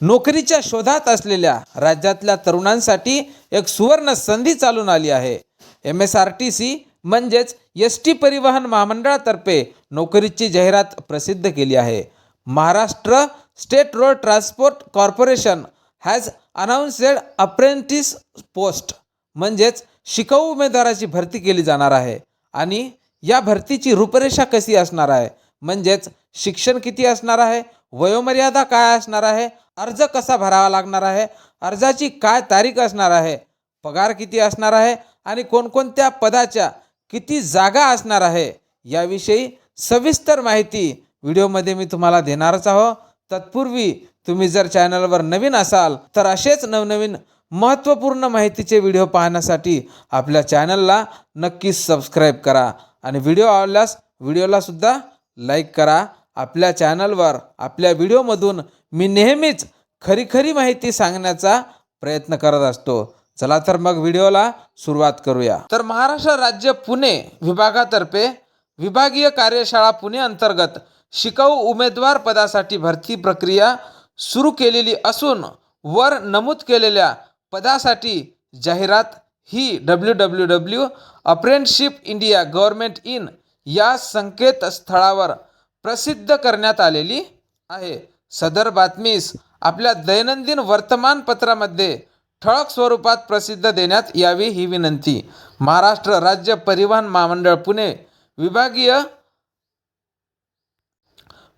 नोकरीच्या शोधात असलेल्या राज्यातल्या तरुणांसाठी एक सुवर्ण संधी चालून आली आहे. M S R T C म्हणजेच एस टी परिवहन महामंडळातर्फे नोकरीची जाहिरात प्रसिद्ध केली आहे. Maharashtra state road transport corporation has announced apprentice post म्हणजेच शिकाऊ उमेदवाराची भरती केली जाणार आहे. आणि या भरतीची रूपरेषा कशी असणार आहे? म्हणजेच शिक्षण किती असणार आहे? वयोमर्यादा काय असणार आहे? अर्ज कसा भरावा लागणार आहे? अर्जाची काय तारीख असणार आहे? पगार किती असणार आहे? आणि कोणकोणत्या पदाच्या किती जागा असणार आहे? याविषयी सविस्तर माहिती व्हिडिओमध्ये मी तुम्हाला देणारच आहो. तत्पूर्वी तुम्ही जर चॅनलवर नवीन असाल तर असेच नवनवीन महत्त्वपूर्ण माहितीचे व्हिडिओ पाहण्यासाठी आपल्या चॅनलला नक्कीच सबस्क्राईब करा. आणि व्हिडिओ आवडल्यास व्हिडिओलासुद्धा लाईक करा. आपल्या चॅनलवर आपल्या व्हिडिओमधून मी नेहमीच खरी खरी माहिती सांगण्याचा प्रयत्न करत असतो. चला तर मग व्हिडिओला सुरुवात करूया. तर महाराष्ट्र राज्य पुणे विभागातर्फे विभागीय कार्यशाळा पुणे अंतर्गत शिकाऊ उमेदवार पदासाठी भरती प्रक्रिया सुरू केलेली असून वर नमूद केलेल्या पदासाठी जाहिरात ही W W W apprenticeship India government in या संकेतस्थळावर प्रसिद्ध करण्यात आलेली आहे. सदर बातमीस आपल्या दैनंदिन वर्तमानपत्रामध्ये ठळक स्वरूपात प्रसिद्ध देण्यात यावी ही विनंती. महाराष्ट्र राज्य परिवहन महामंडळ पुणे विभागीय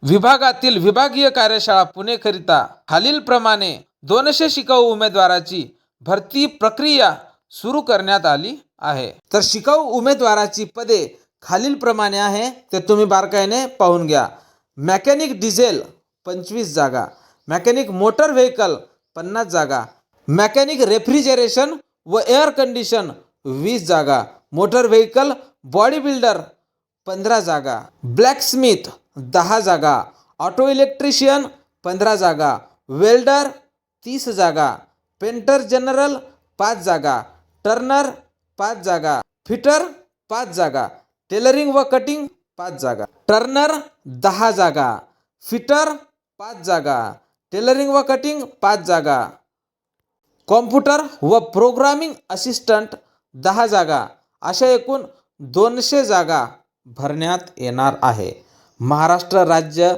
विभागातील विभागीय कार्यशाळा पुणेकरिता खालीलप्रमाणे दोनशे शिकाऊ उमेदवाराची भरती प्रक्रिया सुरू करण्यात आली आहे. तर शिकाऊ उमेदवाराची पदे खालीलप्रमाणे आहे ते तुम्ही बारकाईने पाहून घ्या. मॅकॅनिक डिझेल पंचवीस जागा. मॅकॅनिक मोटर व्हेकल पन्नास जागा. मॅकॅनिक रेफ्रिजरेशन व एअर कंडिशन वीस जागा. मोटर व्हेकल बॉडी बिल्डर पंधरा जागा. ब्लॅकस्मिथ दहा जागा. ऑटो इलेक्ट्रिशियन पंधरा जागा. वेल्डर तीस जागा. पेंटर जनरल पाच जागा. टर्नर पाच जागा. फिटर पाच जागा. टेलरिंग व कटिंग पाच जागा. टर्नर दहा जागा. फिटर पाच जागा. टेलरिंग व कटिंग पाच जागा. कॉम्प्युटर व प्रोग्रामिंग असिस्टंट दहा जागा. अशा एकूण दोनशे जागा भरण्यात येणार आहे. महाराष्ट्र राज्य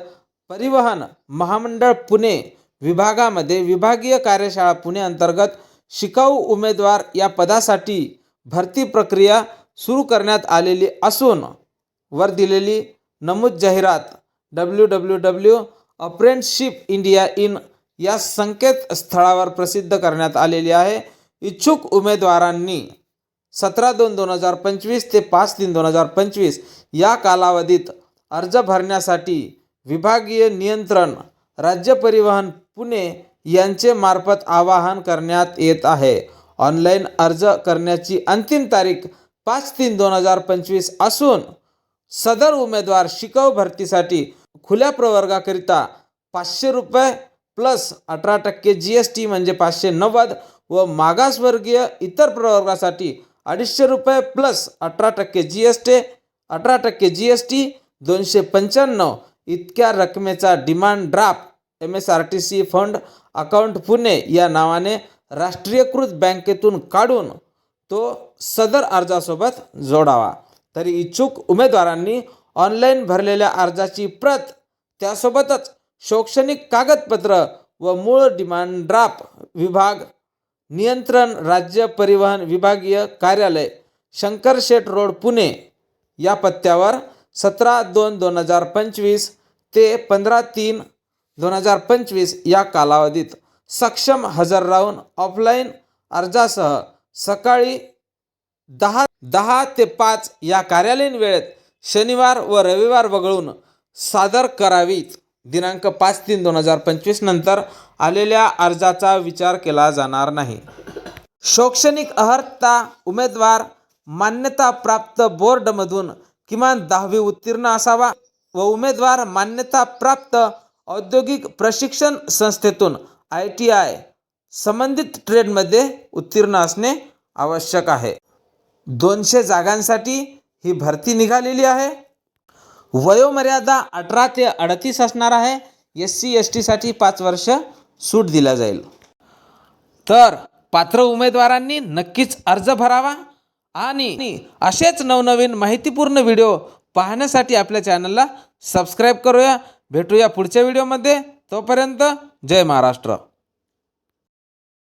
परिवहन महामंडळ पुणे विभागामध्ये विभागीय कार्यशाळा पुणे अंतर्गत शिकाऊ उमेदवार या पदासाठी भरती प्रक्रिया सुरू करण्यात आलेली असून वर दिलेली नमूद जाहिरात W W W apprenticeship India in या संकेतस्थळावर प्रसिद्ध करण्यात आलेली आहे. इच्छुक उमेदवारांनी सतरा दोन दोन हजार पंचवीस ते पाच तीन दोन हजार पंचवीस या कालावधीत अर्ज भरण्यासाठी विभागीय नियंत्रण राज्य परिवहन पुणे यांचे मार्फत आवाहन करण्यात येत आहे. ऑनलाईन अर्ज करण्याची अंतिम तारीख पाच तीन दोन हजार पंचवीस असून सदर उमेदवार शिकव भरतीसाठी खुल्या प्रवर्गाकरिता पाचशे रुपये प्लस अठरा टक्के जी एस टी म्हणजे पाचशे नव्वद व मागासवर्गीय इतर प्रवर्गासाठी अडीचशे रुपये प्लस अठरा टक्के जी एस टी अठरा टक्के जी एस टी दोनशे पंच्याण्णव इतक्या रकमेचा demand draft M S R T C fund account Pune या नावाने राष्ट्रीयकृत बँकेतून काढून तो सदर अर्जासोबत जोडावा. तरी इच्छुक उमेदवारांनी ऑनलाईन भरलेल्या अर्जाची प्रत त्यासोबतच शैक्षणिक कागदपत्र व मूळ डिमांड ड्राफ्ट विभाग नियंत्रण राज्य परिवहन विभागीय कार्यालय शंकरशेठ रोड पुणे. या पत्त्यावर सतरा दोन दोन हजार पंचवीस ते पंधरा तीन दोन हजार पंचवीस या कालावधीत सक्षम हजर राहून ऑफलाईन अर्जासह सकाळी दहा दहा ते पाच या कार्यालयीन वेळेत शनिवार व रविवार वगळून सादर करावीत. दिनांक पाच तीन दोन हजार पंचवीस नंतर आलेल्या अर्जाचा विचार केला जाणार नाही. शैक्षणिक अर्हता उमेदवार मान्यताप्राप्त बोर्डमधून किमान दहावी उत्तीर्ण असावा व उमेदवार मान्यताप्राप्त औद्योगिक प्रशिक्षण संस्थेतून आय टी आय संबंधित ट्रेडमध्ये उत्तीर्ण असणे आवश्यक आहे. दोनशे जागांसाठी ही भरती निघालेली आहे. वयोमर्यादा अठरा ते अडतीस असणार आहे. एस सी एस टीसाठी पाच वर्ष सूट दिला जाईल. तर पात्र उमेदवारांनी नक्कीच अर्ज भरावा आणि असेच नवनवीन माहितीपूर्ण व्हिडिओ पाहण्यासाठी आपल्या चॅनलला सबस्क्राईब करूया. भेटूया पुढच्या व्हिडिओमध्ये. तोपर्यंत जय महाराष्ट्र.